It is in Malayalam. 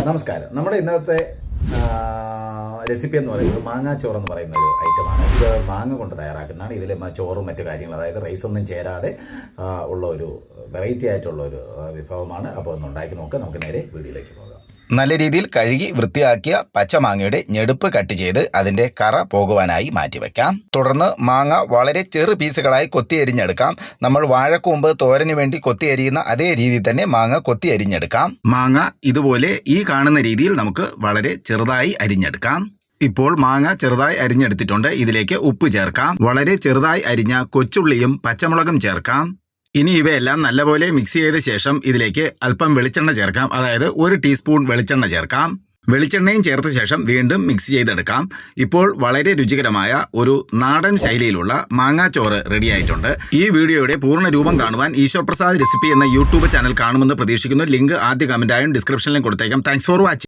നമസ്കാരം. നമ്മുടെ ഇന്നത്തെ റെസിപ്പി എന്ന് പറയുന്നത് മാങ്ങാച്ചോറ് എന്ന് പറയുന്ന ഒരു ഐറ്റമാണ് ഇത് മാങ്ങ കൊണ്ട് തയ്യാറാക്കുന്നതാണ്. ഇതിൽ ചോറും മറ്റു കാര്യങ്ങളും അതായത് റൈസ് ഒന്നും ചേരാതെ ഉള്ള ഒരു വെറൈറ്റി ആയിട്ടുള്ള ഒരു വിഭവമാണ്. അപ്പോൾ ഒന്ന് ഉണ്ടാക്കി നോക്കുക നമുക്ക് നേരെ വീഡിയോയിലേക്ക് പോകാം. നല്ല രീതിയിൽ കഴുകി വൃത്തിയാക്കിയ പച്ചമാങ്ങയുടെ ഞെടുപ്പ് കട്ട് ചെയ്ത് അതിന്റെ കറ പോകുവാനായി മാറ്റിവെക്കാം. തുടർന്ന് മാങ്ങ വളരെ ചെറു പീസുകളായി കൊത്തി അരിഞ്ഞെടുക്കാം. നമ്മൾ വാഴക്കൂമ്പ് തോരന് വേണ്ടി കൊത്തി അരിയുന്ന അതേ രീതിയിൽ തന്നെ മാങ്ങ കൊത്തി അരിഞ്ഞെടുക്കാം. മാങ്ങ ഇതുപോലെ ഈ കാണുന്ന രീതിയിൽ നമുക്ക് വളരെ ചെറുതായി അരിഞ്ഞെടുക്കാം. ഇപ്പോൾ മാങ്ങ ചെറുതായി അരിഞ്ഞെടുത്തിട്ടുണ്ട്. ഇതിലേക്ക് ഉപ്പ് ചേർക്കാം. വളരെ ചെറുതായി അരിഞ്ഞ കൊച്ചുള്ളിയും പച്ചമുളകും ചേർക്കാം. ഇനി ഇവയെല്ലാം നല്ലപോലെ മിക്സ് ചെയ്ത ശേഷം ഇതിലേക്ക് അല്പം വെളിച്ചെണ്ണ ചേർക്കാം. അതായത് ഒരു ടീസ്പൂൺ വെളിച്ചെണ്ണ ചേർക്കാം. വെളിച്ചെണ്ണയും ചേർത്ത ശേഷം വീണ്ടും മിക്സ് ചെയ്തെടുക്കാം. ഇപ്പോൾ വളരെ രുചികരമായ ഒരു നാടൻ ശൈലിയിലുള്ള മാങ്ങാച്ചോറ് റെഡി ആയിട്ടുണ്ട്. ഈ വീഡിയോയുടെ പൂർണ രൂപം കാണുവാൻ ഈശ്വർ പ്രസാദ് റെസിപ്പി എന്ന യൂട്യൂബ് ചാനൽ കാണുമെന്ന് പ്രതീക്ഷിക്കുന്നു. ലിങ്ക് ആദ്യ കമന്റായും ഡിസ്ക്രിപ്ഷനിലും കൊടുത്തേക്കാം. Thanks for watching